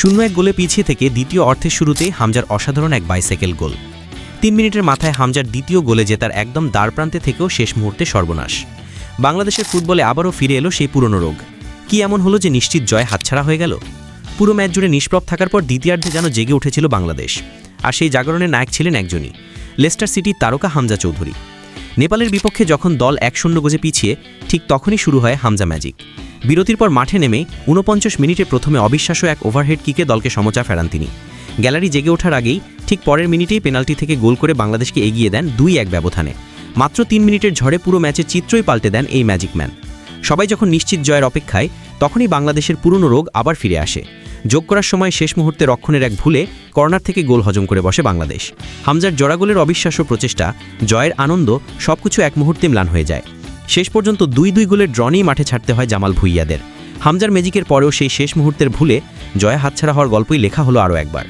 শূন্য এক গোলে পিছিয়ে থেকে দ্বিতীয় অর্ধের শুরুতেই হামজার অসাধারণ এক বাইসাইকেল গোল। তিন মিনিটের মাথায় হামজার দ্বিতীয় গোলে জেতার একদম দ্বার প্রান্তে থেকেও শেষ মুহূর্তে সর্বনাশ। বাংলাদেশের ফুটবলে আবারও ফিরে এলো সেই পুরনো রোগ। কি এমন হলো যে নিশ্চিত জয় হাতছাড়া হয়ে গেল? পুরো ম্যাচ জুড়ে নিষ্প্রভ থাকার পর দ্বিতীয়ার্ধে যেন জেগে উঠেছিল বাংলাদেশ। আর সেই জাগরণের নায়ক ছিলেন একজনই, লেস্টার সিটির তারকা হামজা চৌধুরী। নেপালের বিপক্ষে যখন দল এক শূন্য গোজে পিছিয়ে, ঠিক তখনই শুরু হয় হামজা ম্যাজিক বিরতির পর মাঠে নেমে ঊনপঞ্চাশ মিনিটে প্রথমে অবিশ্বাস্য এক ওভারহেড কিকে দলকে সমচা ফেরান তিনি। গ্যালারি জেগে ওঠার আগেই ঠিক পরের মিনিটেই পেনাল্টি থেকে গোল করে বাংলাদেশকে এগিয়ে দেন দুই এক ব্যবধানে। মাত্র তিন মিনিটের ঝড়ে পুরো ম্যাচের চিত্রই পাল্টে দেন এই ম্যাজিক ম্যান। সবাই যখন নিশ্চিত জয়ের অপেক্ষায়, তখনই বাংলাদেশের পুরনো রোগ আবার ফিরে আসে। যোগ করার সময় শেষ মুহূর্তে রক্ষণের এক ভুলে কর্নার থেকে গোল হজম করে বসে বাংলাদেশ। হামজার জোড়া গোলের অবিশ্বাস্য প্রচেষ্টা, জয়ের আনন্দ সবকিছু এক মুহূর্তে ম্লান হয়ে যায়। শেষ পর্যন্ত দুই দুই গোলের ড্রনেই মাঠে ছাড়তে হয় জামাল ভুইয়াদের। হামজার ম্যাজিকের পরেও সেই শেষ মুহূর্তের ভুলে জয়া হাতছাড়া হওয়ার গল্পই লেখা হলো আরও একবার।